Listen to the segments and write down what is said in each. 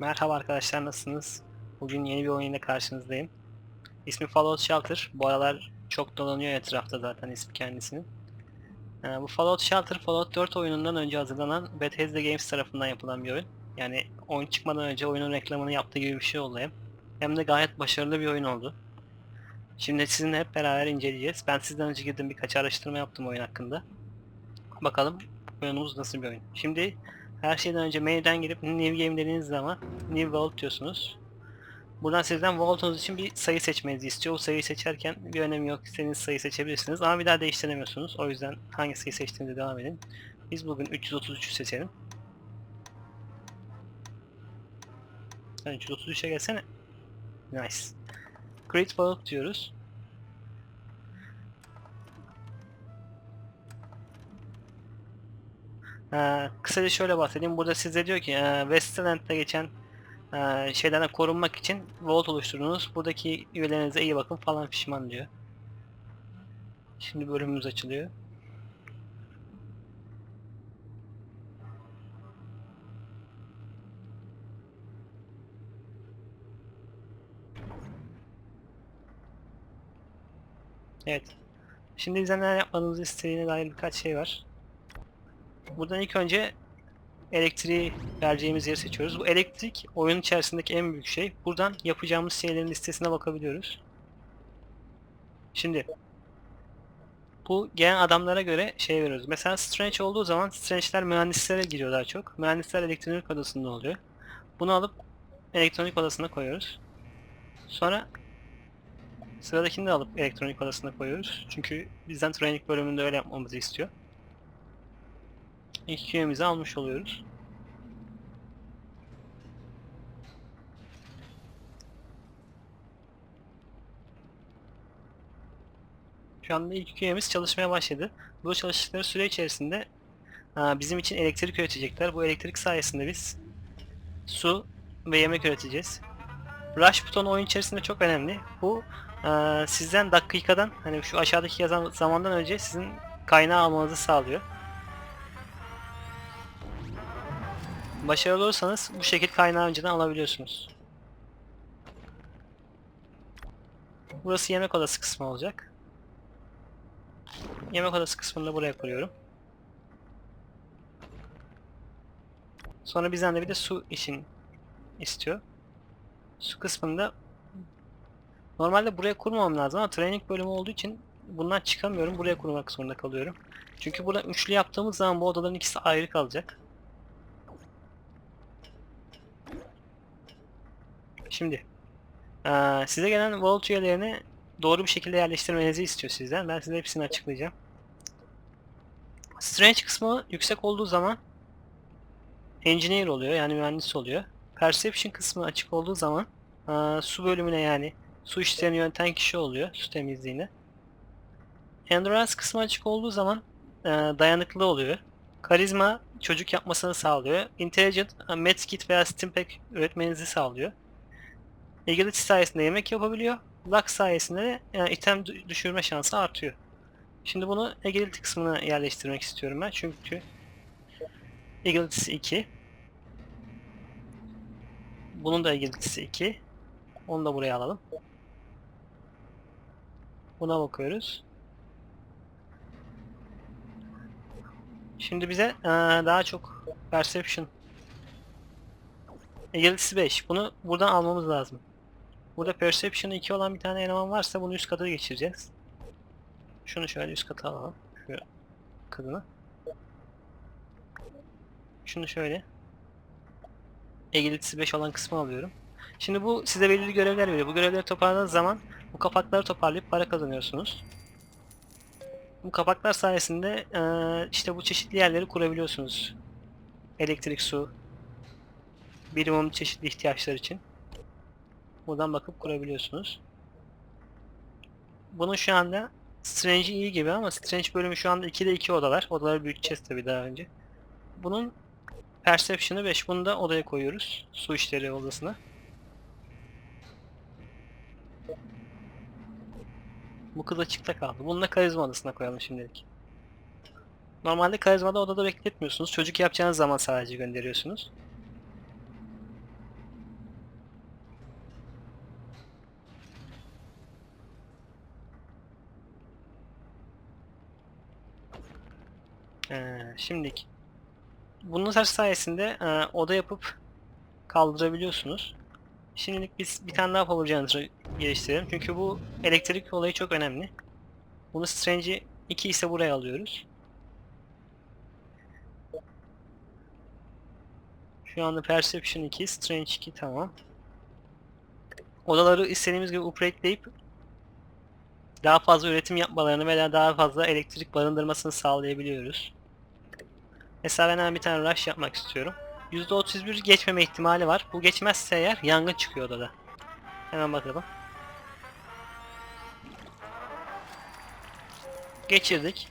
Merhaba arkadaşlar nasılsınız? Bugün yeni bir oyunla karşınızdayım. İsmi Fallout Shelter. Bu aralar çok dolanıyor etrafta zaten ismi kendisinin. Ee, bu Fallout Shelter, Fallout 4 oyunundan önce hazırlanan Bethesda Games tarafından yapılan bir oyun. Yani oyun çıkmadan önce oyunun reklamını yaptığı gibi bir şey oldu hem. Hem de gayet başarılı bir oyun oldu. Şimdi sizinle hep beraber inceleyeceğiz. Ben sizden önce girdim birkaç araştırma yaptım oyun hakkında. Bakalım oyunumuz nasıl bir oyun. Şimdi her şeyden önce menüden girip New Game dediğiniz zaman New Vault diyorsunuz. Buradan sizden Vault'unuz için bir sayı seçmenizi istiyor. O sayıyı seçerken bir önemi yok. İstediğiniz sayı seçebilirsiniz ama bir daha değiştiremiyorsunuz. O yüzden hangi sayı seçtiğinize devam edin. Biz bugün 333'ü seçelim. Sen 333'e gelsene. Nice. Create Vault diyoruz. Ee, kısaca şöyle bahsedeyim. Burada size diyor ki e, Westerland'da geçen e, şeylerden korunmak için vault oluşturunuz. Buradaki üyelerinize iyi bakın falan pişman diyor. Şimdi bölümümüz açılıyor. Evet. Şimdi bizden neler yapmanızı istediğine dair birkaç şey var. Buradan ilk önce elektriği vereceğimiz yeri seçiyoruz. Bu elektrik oyun içerisindeki en büyük şey. Buradan yapacağımız şeylerin listesine bakabiliyoruz. Şimdi bu gelen adamlara göre şey veriyoruz. Mesela Strange olduğu zaman Strange'ler mühendislere giriyor daha çok. Mühendisler elektronik odasında oluyor. Bunu alıp elektronik odasına koyuyoruz. Sonra sıradakini de alıp elektronik odasına koyuyoruz. Çünkü bizden training bölümünde öyle yapmamızı istiyor. İlk üyemizi almış oluyoruz. Şu anda ilk üyemiz çalışmaya başladı. Bu çalıştıkları süre içerisinde bizim için elektrik üretecekler. Bu elektrik sayesinde biz su ve yemek üreteceğiz. Rush butonu oyun içerisinde çok önemli. Bu sizden dakikadan hani şu aşağıdaki yazan zamandan önce sizin kaynağı almanızı sağlıyor. Başarılı olursanız bu şekilde kaynağı önceden alabiliyorsunuz. Burası yemek odası kısmı olacak. Yemek odası kısmını da buraya koyuyorum. Sonra bizden de bir de su için istiyor. Su kısmında normalde buraya kurmam lazım ama training bölümü olduğu için bundan çıkamıyorum. Buraya kurmak zorunda kalıyorum. Çünkü burada üçlü yaptığımız zaman bu odaların ikisi ayrı kalacak. Şimdi size gelen vault üyelerini doğru bir şekilde yerleştirmenizi istiyor sizden. Ben size hepsini açıklayacağım. Strange kısmı yüksek olduğu zaman engineer oluyor yani mühendis oluyor. Perception kısmı açık olduğu zaman su bölümüne yani su işlerini yöneten kişi oluyor su temizliğine. Endurance kısmı açık olduğu zaman dayanıklı oluyor. Karizma çocuk yapmasını sağlıyor. Intelligent, medkit veya stimpack üretmenizi sağlıyor. Agility sayesinde yemek yapabiliyor. Luck sayesinde de yani item dü- düşürme şansı artıyor. Şimdi bunu Agility kısmına yerleştirmek istiyorum ben çünkü Agility'si 2. Bunun da Agility'si 2. Onu da buraya alalım. Buna bakıyoruz. Şimdi bize eee, daha çok Perception Agility'si 5. Bunu buradan almamız lazım. Burada Perception 2 olan bir tane eleman varsa bunu üst kata geçireceğiz. Şunu şöyle üst kata alalım. Şu kadını. Şunu şöyle. Agility'si 5 olan kısmı alıyorum. Şimdi bu size belirli görevler veriyor. Bu görevleri toparladığınız zaman bu kapakları toparlayıp para kazanıyorsunuz. Bu kapaklar sayesinde işte bu çeşitli yerleri kurabiliyorsunuz. Elektrik, su, minimum çeşitli ihtiyaçlar için. Buradan bakıp kurabiliyorsunuz. Bunun şu anda Strange iyi gibi ama Strange bölümü şu anda 2'de 2 odalar. Odaları büyüteceğiz tabii daha önce. Bunun Perception'ı 5. Bunu da odaya koyuyoruz. Su işleri odasına. Bu kız açıkta kaldı. Bunu da karizma odasına koyalım şimdilik. Normalde karizmada odada bekletmiyorsunuz. Çocuk yapacağınız zaman sadece gönderiyorsunuz. Ee, şimdilik bunun sayesinde e, oda yapıp kaldırabiliyorsunuz. Şimdilik biz bir tane daha power generator geliştirelim. Çünkü bu elektrik olayı çok önemli. Bunu Strange'i 2 ise buraya alıyoruz. Şu anda Perception 2, Strange 2 tamam. Odaları istediğimiz gibi upgradeleyip daha fazla üretim yapmalarını veya daha fazla elektrik barındırmasını sağlayabiliyoruz. Mesela ben bir tane rush yapmak istiyorum. %31 geçmeme ihtimali var. Bu geçmezse eğer yangın çıkıyor odada. Hemen bakalım. Geçirdik.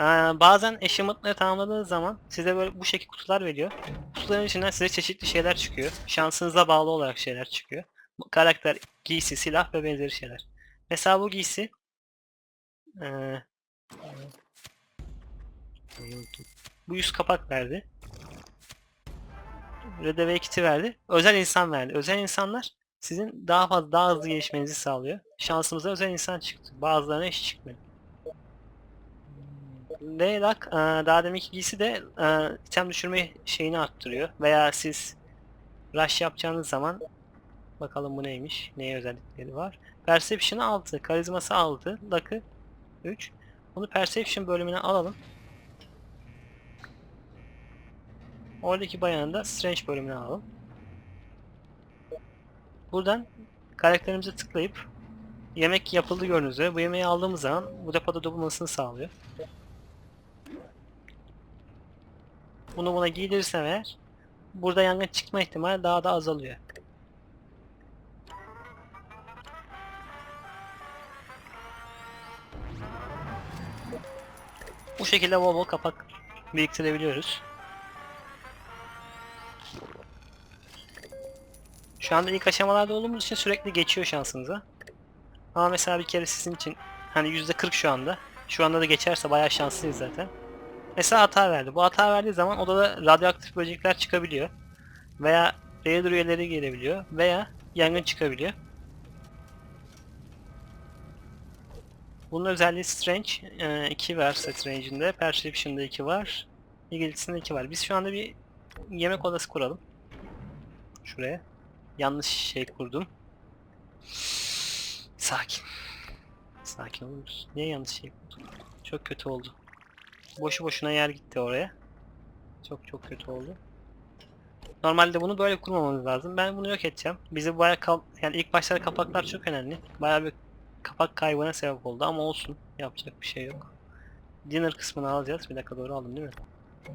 Ee, bazen achievement'ları tamamladığınız zaman size böyle bu şekilde kutular veriyor. Kutuların içinden size çeşitli şeyler çıkıyor. Şansınıza bağlı olarak şeyler çıkıyor. Karakter, giysi, silah ve benzeri şeyler. Mesela bu giysi ee, bu yüz kapak verdi. Redeve kiti verdi. Özel insan verdi. Özel insanlar sizin daha fazla daha hızlı gelişmenizi sağlıyor. Şansımıza özel insan çıktı. Bazılarına hiç çıkmadı. Leylak e, daha deminki giysi de e, item düşürme şeyini arttırıyor. Veya siz rush yapacağınız zaman bakalım bu neymiş. Neye özellikleri var. Perception'ı 6, karizması 6, Luck'ı 3. Bunu Perception bölümüne alalım. Oradaki bayanı da Strange bölümüne alalım. Buradan karakterimize tıklayıp yemek yapıldı gördüğünüz üzere bu yemeği aldığımız zaman bu depoda dolmasını sağlıyor. Bunu buna giydirirsem eğer burada yangın çıkma ihtimali daha da azalıyor. Bu şekilde bol kapak biriktirebiliyoruz. Şu anda ilk aşamalarda olduğumuz için sürekli geçiyor şansınıza. Ama mesela bir kere sizin için hani %40 şu anda. Şu anda da geçerse bayağı şanslıyız zaten. Mesela hata verdi. Bu hata verdiği zaman odada radyoaktif böcekler çıkabiliyor. Veya Raider üyeleri gelebiliyor. Veya yangın çıkabiliyor. Bunun özelliği Strange. 2 var Strange'inde. Perception'da 2 var. İngilizce'sinde 2 var. Biz şu anda bir yemek odası kuralım. Şuraya. Yanlış şey kurdum. Sakin. Sakin olur? Niye yanlış şey kurdum? Çok kötü oldu. Boşu boşuna yer gitti oraya. Çok çok kötü oldu. Normalde bunu böyle kurmamamız lazım. Ben bunu yok edeceğim. Bizi bayağı yani ilk başlarda kapaklar çok önemli. Bayağı bir kapak kaybına sebep oldu ama olsun. Yapacak bir şey yok. Dinner kısmını alacağız. Bir dakika doğru aldım değil mi?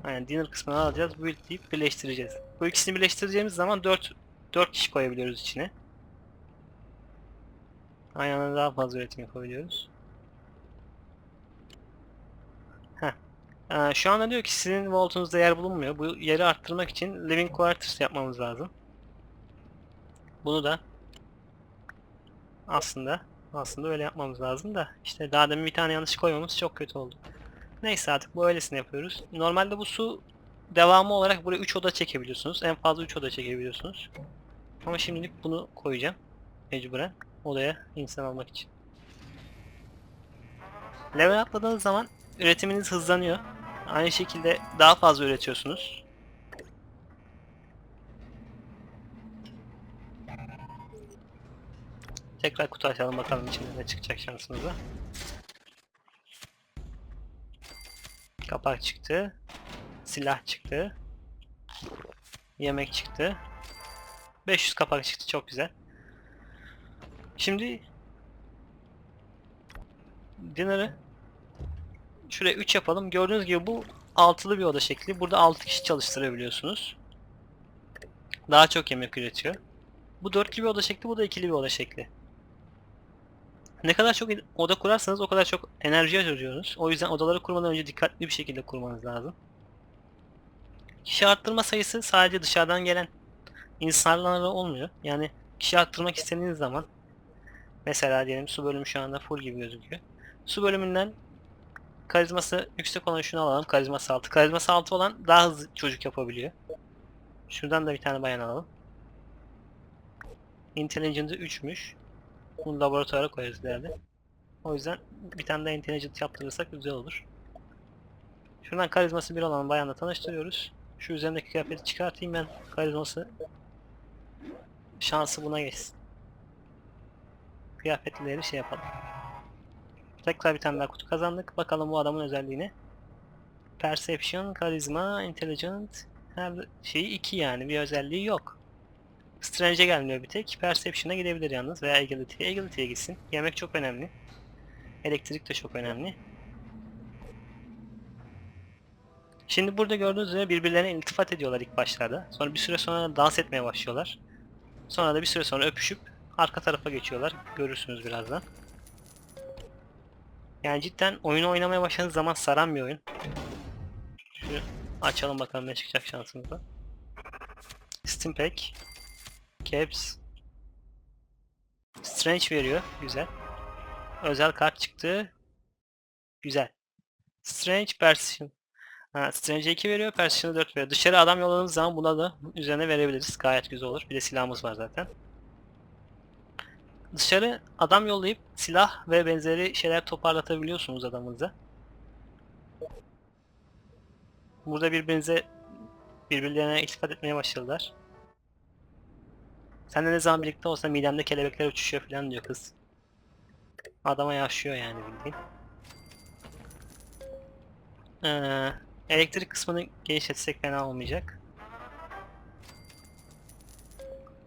Aynen dinner kısmını alacağız. Build deyip birleştireceğiz. Bu ikisini birleştireceğimiz zaman 4 4 kişi koyabiliyoruz içine. Aynı anda daha fazla üretim yapabiliyoruz. Heh. Ee, şu anda diyor ki sizin vaultunuzda yer bulunmuyor. Bu yeri arttırmak için living quarters yapmamız lazım. Bunu da aslında aslında öyle yapmamız lazım da işte daha demin bir tane yanlış koymamız çok kötü oldu. Neyse artık bu öylesine yapıyoruz. Normalde bu su devamı olarak buraya 3 oda çekebiliyorsunuz. En fazla 3 oda çekebiliyorsunuz. Ama şimdilik bunu koyacağım. Mecburen odaya insan almak için. Level atladığınız zaman üretiminiz hızlanıyor. Aynı şekilde daha fazla üretiyorsunuz. Tekrar kutu açalım bakalım içinde ne çıkacak şansımıza. Kapak çıktı. Silah çıktı. Yemek çıktı. 500 kapak çıktı çok güzel. Şimdi Dinner'ı şuraya 3 yapalım. Gördüğünüz gibi bu altılı bir oda şekli. Burada 6 kişi çalıştırabiliyorsunuz. Daha çok yemek üretiyor. Bu dörtlü bir oda şekli, bu da ikili bir oda şekli. Ne kadar çok oda kurarsanız o kadar çok enerji harcıyorsunuz. O yüzden odaları kurmadan önce dikkatli bir şekilde kurmanız lazım. Kişi arttırma sayısı sadece dışarıdan gelen insanlarla olmuyor. Yani kişi arttırmak istediğiniz zaman mesela diyelim su bölümü şu anda full gibi gözüküyor. Su bölümünden karizması yüksek olan şunu alalım. Karizması 6. Karizması 6 olan daha hızlı çocuk yapabiliyor. Şuradan da bir tane bayan alalım. Intelligence'ı 3'müş. Bunu laboratuvara koyarız ileride. O yüzden bir tane de intelligent yaptırırsak güzel olur. Şuradan karizması bir olan bayanla tanıştırıyoruz. Şu üzerindeki kıyafeti çıkartayım ben. Karizması şansı buna geçsin. Kıyafetlileri şey yapalım. Tekrar bir tane daha kutu kazandık. Bakalım bu adamın özelliğine. Perception, karizma, intelligent her şeyi 2 yani bir özelliği yok. Strange'e gelmiyor bir tek. Perception'a gidebilir yalnız veya Agility'ye. Agility'ye gitsin. Yemek çok önemli. Elektrik de çok önemli. Şimdi burada gördüğünüz üzere birbirlerine iltifat ediyorlar ilk başlarda. Sonra bir süre sonra dans etmeye başlıyorlar. Sonra da bir süre sonra öpüşüp arka tarafa geçiyorlar. Görürsünüz birazdan. Yani cidden oyunu oynamaya başladığınız zaman saran bir oyun. Şu açalım bakalım ne çıkacak şansımızda. Steam Pack. Caps. Strange veriyor. Güzel. Özel kart çıktı. Güzel. Strange Persian. Ha, Strange 2 veriyor, Persian'a 4 veriyor. Dışarı adam yolladığımız zaman buna da üzerine verebiliriz. Gayet güzel olur. Bir de silahımız var zaten. Dışarı adam yollayıp silah ve benzeri şeyler toparlatabiliyorsunuz adamınıza. Burada birbirinize birbirlerine iltifat etmeye başladılar. Sen de ne zaman birlikte olsa midemde kelebekler uçuşuyor falan diyor kız. Adama yaşıyor yani bildiğin. Ee, elektrik kısmını genişletsek fena olmayacak.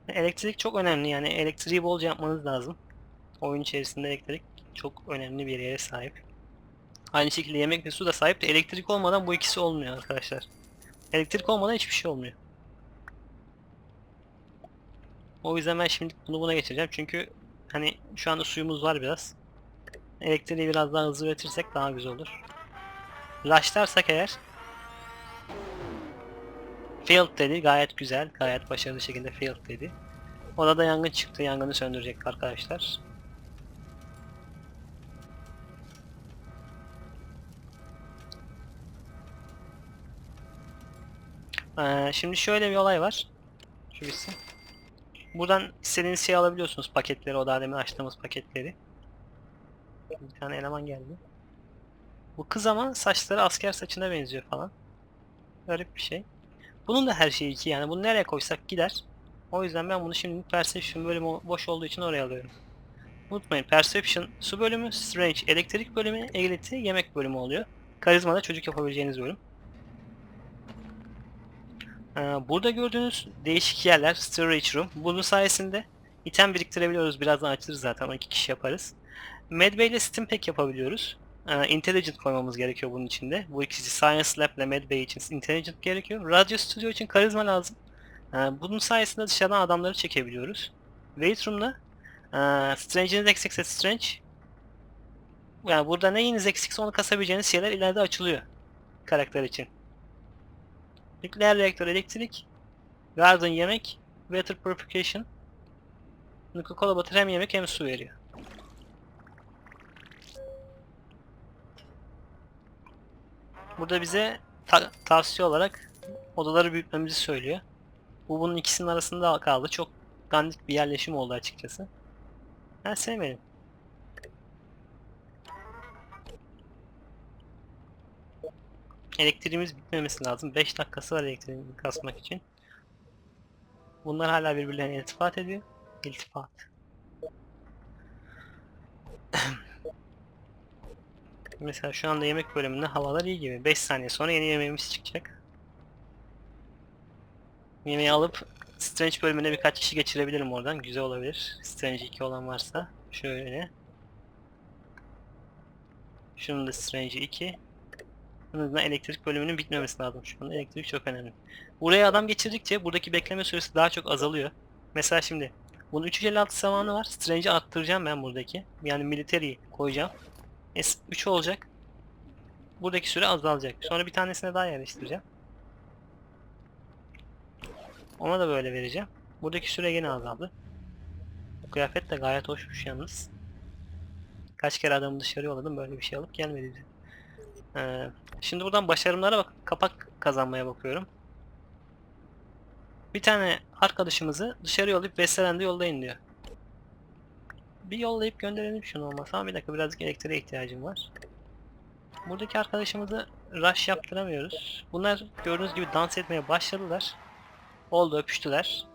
Elektrik çok önemli yani elektriği bolca yapmanız lazım. Oyun içerisinde elektrik çok önemli bir yere sahip. Aynı şekilde yemek ve su da sahip de elektrik olmadan bu ikisi olmuyor arkadaşlar. Elektrik olmadan hiçbir şey olmuyor. O yüzden ben şimdi bunu buna geçireceğim çünkü hani şu anda suyumuz var biraz. Elektriği biraz daha hızlı üretirsek daha güzel olur. Rushlarsak eğer Failed dedi. Gayet güzel. Gayet başarılı şekilde failed dedi. Orada yangın çıktı. Yangını söndürecek arkadaşlar. Ee, şimdi şöyle bir olay var. Şu bitsin. Buradan istediğiniz şeyi alabiliyorsunuz paketleri. O daha demin açtığımız paketleri. Bir tane eleman geldi. Bu kız ama saçları asker saçına benziyor falan. Garip bir şey. Bunun da her şeyi 2 yani bunu nereye koysak gider. O yüzden ben bunu şimdi Perception bölümü boş olduğu için oraya alıyorum. Unutmayın Perception su bölümü, Strange elektrik bölümü, Agility yemek bölümü oluyor. Karizma da çocuk yapabileceğiniz bölüm. Ee, burada gördüğünüz değişik yerler Storage Room. Bunun sayesinde item biriktirebiliyoruz. Birazdan açılır zaten 12 kişi yaparız. Medbay ile Steam Pack yapabiliyoruz. Ee, intelligent koymamız gerekiyor bunun içinde. Bu ikisi Science Lab ile Medbay için Intelligent gerekiyor. Radyo Studio için karizma lazım. Ee, bunun sayesinde dışarıdan adamları çekebiliyoruz. Wait Room'da e, Strange'iniz eksikse Strange yani burada neyiniz eksikse onu kasabileceğiniz şeyler ileride açılıyor karakter için. Nükleer reaktör elektrik, Garden yemek, Water Purification, Nuka-Cola Butter hem yemek hem su veriyor. Burada bize ta- tavsiye olarak odaları büyütmemizi söylüyor. Bu bunun ikisinin arasında kaldı. Çok dandik bir yerleşim oldu açıkçası. Ben sevmedim. Elektriğimiz bitmemesi lazım. 5 dakikası var elektriğini kasmak için. Bunlar hala birbirlerine iltifat ediyor. İltifat. Mesela şu anda yemek bölümünde havalar iyi gibi. 5 saniye sonra yeni yemeğimiz çıkacak. Yemeği alıp Strange bölümüne birkaç kişi geçirebilirim oradan. Güzel olabilir. Strange 2 olan varsa. Şöyle. Şunun da Strange 2. Bunun da elektrik bölümünün bitmemesi lazım şu an. Elektrik çok önemli. Buraya adam geçirdikçe buradaki bekleme süresi daha çok azalıyor. Mesela şimdi bunun 356 zamanı var. Strange'i arttıracağım ben buradaki. Yani military koyacağım. S3 olacak. Buradaki süre azalacak. Sonra bir tanesine daha yerleştireceğim. Ona da böyle vereceğim. Buradaki süre yine azaldı. Bu kıyafet de gayet hoşmuş yalnız. Kaç kere adamı dışarı yolladım böyle bir şey alıp gelmedi bize. Ee, şimdi buradan başarımlara bak kapak kazanmaya bakıyorum. Bir tane arkadaşımızı dışarı yollayıp Westerland'e yollayın diyor. Bir yollayıp gönderelim şunu olmasa bir dakika birazcık elektriğe ihtiyacım var. Buradaki arkadaşımızı rush yaptıramıyoruz. Bunlar gördüğünüz gibi dans etmeye başladılar. Oldu öpüştüler.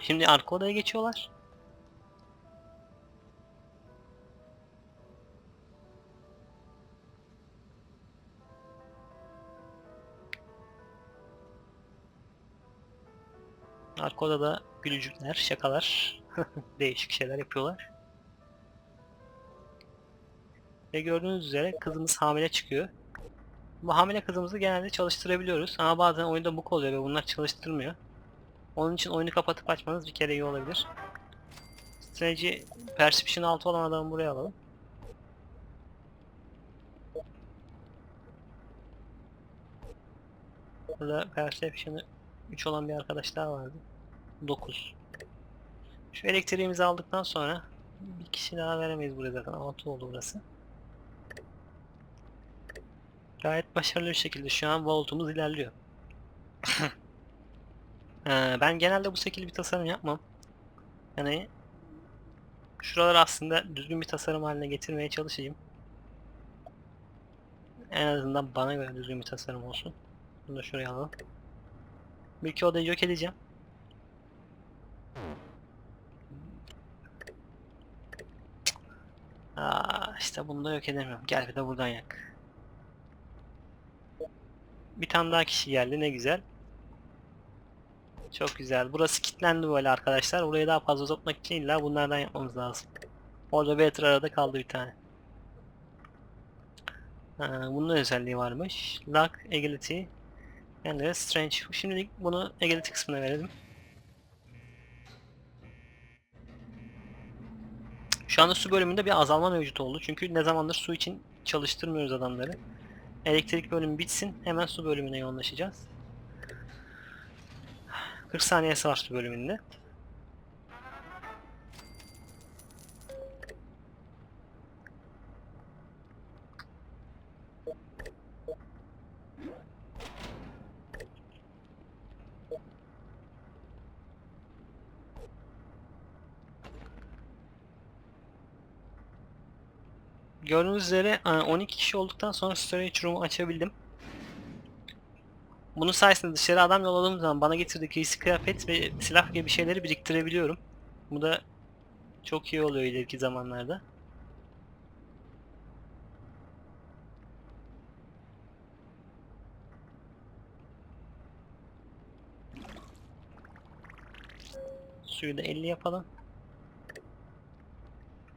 Şimdi arka odaya geçiyorlar. Arka odada gülücükler, şakalar, değişik şeyler yapıyorlar. Ve gördüğünüz üzere kızımız hamile çıkıyor. Bu hamile kızımızı genelde çalıştırabiliyoruz ama bazen oyunda bug oluyor ve bunlar çalıştırmıyor. Onun için oyunu kapatıp açmanız bir kere iyi olabilir. Strateji Perception 6 olan adamı buraya alalım. Burada Perception'ı 3 olan bir arkadaş daha vardı. 9. Şu elektriğimizi aldıktan sonra bir kişi daha veremeyiz buraya zaten 6 oldu burası. Gayet başarılı bir şekilde şu an voltumuz ilerliyor. Ee, ben genelde bu şekilde bir tasarım yapmam. Yani şuraları aslında düzgün bir tasarım haline getirmeye çalışayım. En azından bana göre düzgün bir tasarım olsun. Bunu da şuraya alalım. Bir iki odayı yok edeceğim. Aa, işte bunu da yok edemiyorum. Gel bir de buradan yak. Bir tane daha kişi geldi ne güzel. Çok güzel. Burası kilitlendi böyle arkadaşlar. Burayı daha fazla uzatmak için illa bunlardan yapmamız lazım. Orada Better arada kaldı bir tane. Ha, bunun özelliği varmış. Luck, Agility, the Strange. Şimdilik bunu Agility kısmına verelim. Şu anda su bölümünde bir azalma mevcut oldu. Çünkü ne zamandır su için çalıştırmıyoruz adamları. Elektrik bölümü bitsin. Hemen su bölümüne yoğunlaşacağız. 40 saniyesi var su bölümünde. Gördüğünüz üzere e, 12 kişi olduktan sonra storage room'u açabildim. Bunun sayesinde dışarı adam yolladığım zaman bana getirdiği giysi kıyafet ve silah gibi şeyleri biriktirebiliyorum. Bu da çok iyi oluyor ileriki zamanlarda. Suyu da 50 yapalım.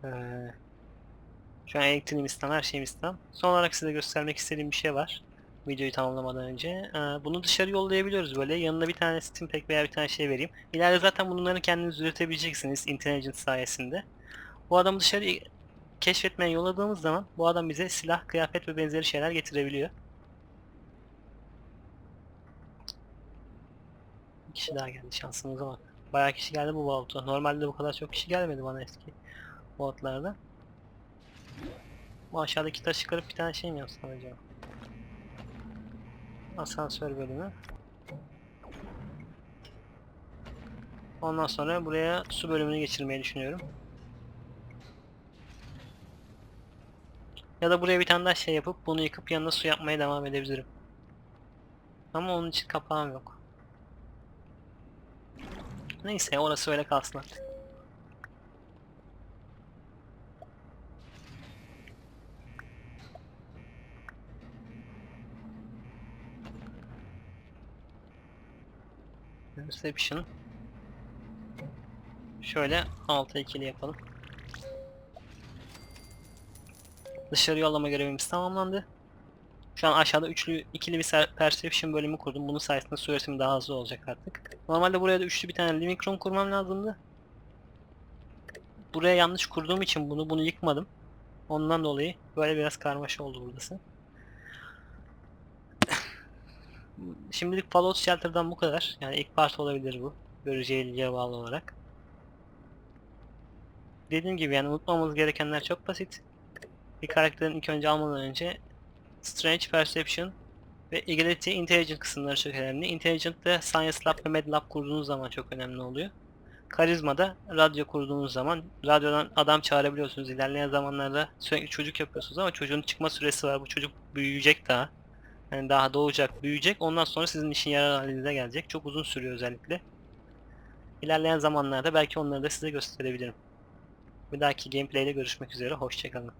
Ee, şu an elektriğimiz tam, her şeyimiz tam. Son olarak size göstermek istediğim bir şey var. Videoyu tamamlamadan önce. Ee, bunu dışarı yollayabiliyoruz böyle. Yanına bir tane Steam Pack veya bir tane şey vereyim. İleride zaten bunları kendiniz üretebileceksiniz Intelligence sayesinde. Bu adamı dışarı keşfetmeye yolladığımız zaman bu adam bize silah, kıyafet ve benzeri şeyler getirebiliyor. Bir kişi daha geldi şansımıza bak. Bayağı kişi geldi bu vault'a. Normalde bu kadar çok kişi gelmedi bana eski vault'larda. Bu aşağıdaki taşı kırıp bir tane şey mi yapsam acaba? Asansör bölümü. Ondan sonra buraya su bölümünü geçirmeyi düşünüyorum. Ya da buraya bir tane daha şey yapıp bunu yıkıp yanına su yapmaya devam edebilirim. Ama onun için kapağım yok. Neyse orası öyle kalsın artık. Reception. Şöyle 6 ikili yapalım. Dışarı yollama görevimiz tamamlandı. Şu an aşağıda üçlü ikili bir perception bölümü kurdum. Bunun sayesinde su üretimi daha hızlı olacak artık. Normalde buraya da üçlü bir tane living room kurmam lazımdı. Buraya yanlış kurduğum için bunu bunu yıkmadım. Ondan dolayı böyle biraz karmaşa oldu burası. Şimdilik Fallout Shelter'dan bu kadar. Yani ilk part olabilir bu. Göreceği ilgiye bağlı olarak. Dediğim gibi yani unutmamamız gerekenler çok basit. Bir karakterin ilk önce almadan önce Strange Perception ve Agility Intelligence kısımları çok önemli. Intelligent de Science Lab ve Med Lab kurduğunuz zaman çok önemli oluyor. Karizma'da radyo kurduğunuz zaman radyodan adam çağırabiliyorsunuz. İlerleyen zamanlarda sürekli çocuk yapıyorsunuz ama çocuğun çıkma süresi var. Bu çocuk büyüyecek daha. Yani daha doğacak, büyüyecek. Ondan sonra sizin işin yarar halinize gelecek. Çok uzun sürüyor özellikle. İlerleyen zamanlarda belki onları da size gösterebilirim. Bir dahaki gameplay'de görüşmek üzere. Hoşçakalın.